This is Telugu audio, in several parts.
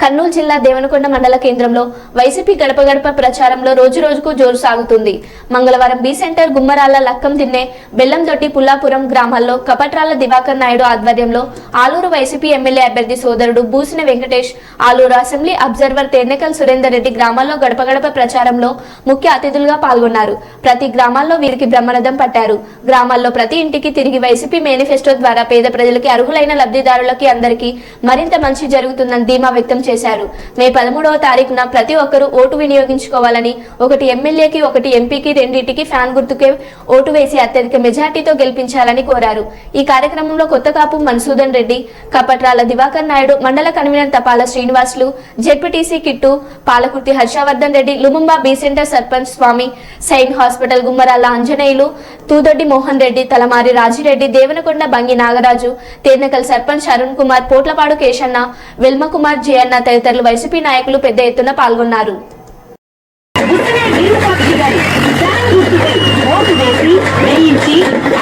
కర్నూలు జిల్లా దేవనకొండ మండల కేంద్రంలో వైసీపీ గడప గడప ప్రచారంలో రోజు రోజుకు జోరు సాగుతుంది. మంగళవారం బి సెంటర్ గుమ్మరాల లక్కం తిన్నే బెల్లందొట్టి పుల్లాపురం గ్రామాల్లో కపట్రాల దివాకర్ నాయుడు ఆధ్వర్యంలో ఆలూరు వైసీపీ ఎమ్మెల్యే అభ్యర్థి సోదరుడు బూసిన వెంకటేష్ ఆలూరు అసెంబ్లీ అబ్జర్వర్ తేనెకల్ సురేందర్ రెడ్డి గ్రామాల్లో గడప గడప ప్రచారంలో ముఖ్య అతిథులుగా పాల్గొన్నారు. ప్రతి గ్రామాల్లో వీరికి బ్రహ్మరథం పట్టారు. గ్రామాల్లో ప్రతి ఇంటికి తిరిగి వైసీపీ మేనిఫెస్టో ద్వారా పేద ప్రజలకి అర్హులైన లబ్ధిదారులకి అందరికీ మరింత మంచి జరుగుతుందని ధీమా వ్యక్తం చేశారు. మే పదమూడవ తారీఖున ప్రతి ఒక్కరూ ఓటు వినియోగించుకోవాలని ఒకటి ఎమ్మెల్యేకి ఒకటి ఎంపీకి రెండింటికి ఫ్యాన్ గుర్తుకే ఓటు వేసి అత్యధిక మెజార్టీతో గెలిపించాలని కోరారు. ఈ కార్యక్రమంలో కొత్త కాపు మన్సూదన్ రెడ్డి కపట్రాల దివాకర్ నాయుడు మండల convener Tapala Srinivasulu ZPTC Kittu Palakurthi Harshavardhan Reddy Lumumba B centre sarpanch Swamy sign hospital Gummarala Anjaneyulu Thudoddi Mohan Reddy Talamari Rajireddy Devanakonda Bangi Nagaraju Ternakal sarpanch Arun Kumar Potlapadu Keshanna Velmakumar Jayanna తదితరులు వైసీపీ నాయకులు పెద్ద ఎత్తున పాల్గొన్నారు.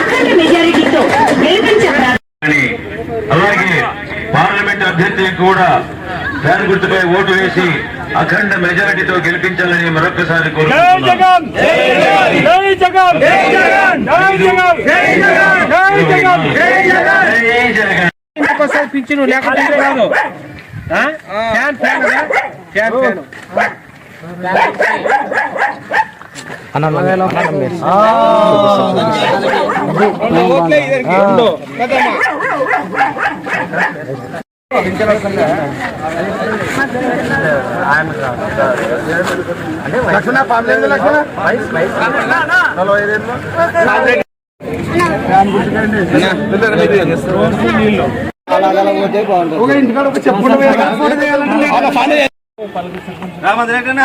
అఖండ మెజారిటీతో గెలిపించారు అని అలాగే పార్లమెంట్ అభ్యర్థికి కూడా ఫ్యాన్ గుర్తుపై ఓటు వేసి అఖండ మెజారిటీతో గెలిపించాలని మరొకసారి జై కోరుకుంటున్నాను జగన్ జై జగన్ జై జగన్ జై జగన్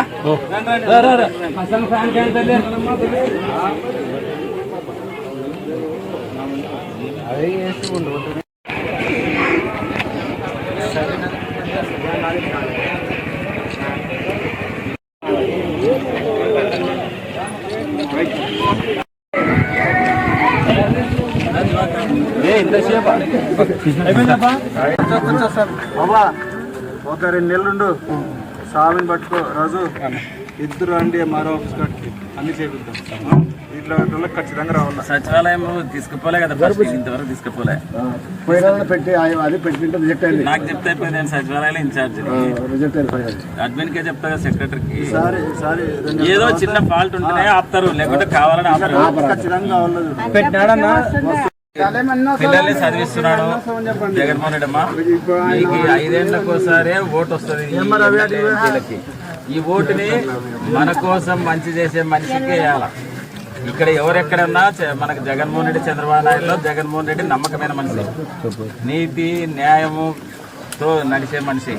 బాబా ఒక రెండు నెలలుండు స్వామిని పట్టుకో రాజు. ఇద్దరు అండి మరో ఆఫీస్ కట్టి అన్ని చేపిద్దాం. ఇట్లా వాళ్ళకి ఖచ్చితంగా రావాలి? సచివాలయం తీసుకుపోలే కదా ఫస్ట్ ఇంతవరకు తీసుకుపోలే. పెట్టి అది పెట్టింటే రిజెక్ట్ అయింది. నాకు చెప్తే అయిపోయింది నేను సచివాలయం ఇన్ఛార్జ్ రిజెక్ట్ అయిపోయింది అడ్మిన్ కే చెప్తా కదా సెక్రటరీకి. సారీ సారీ రెండు ఏదో చిన్న ఫాల్ట్ ఉంటేనే ఆపుతారు లేకుంటే కావాలని ఆపుతారు ఖచ్చితంగా కావాలి. పెట్టినాడన్నా? పిల్లల్ని చదివిస్తున్నాడు జగన్మోహన్ రెడ్డి అమ్మ. మీకు ఐదేళ్ళకు ఒకసారి ఓటు వస్తుంది ఈ ఓటుని మన కోసం మంచి చేసే మనిషికి వేయాల. ఇక్కడ ఎవరెక్కడన్నా మనకు జగన్మోహన్ రెడ్డి చంద్రబాబు నాయుడులో జగన్మోహన్ రెడ్డి నమ్మకమైన మనిషి. నీతి న్యాయముతో నడిచే మనిషి.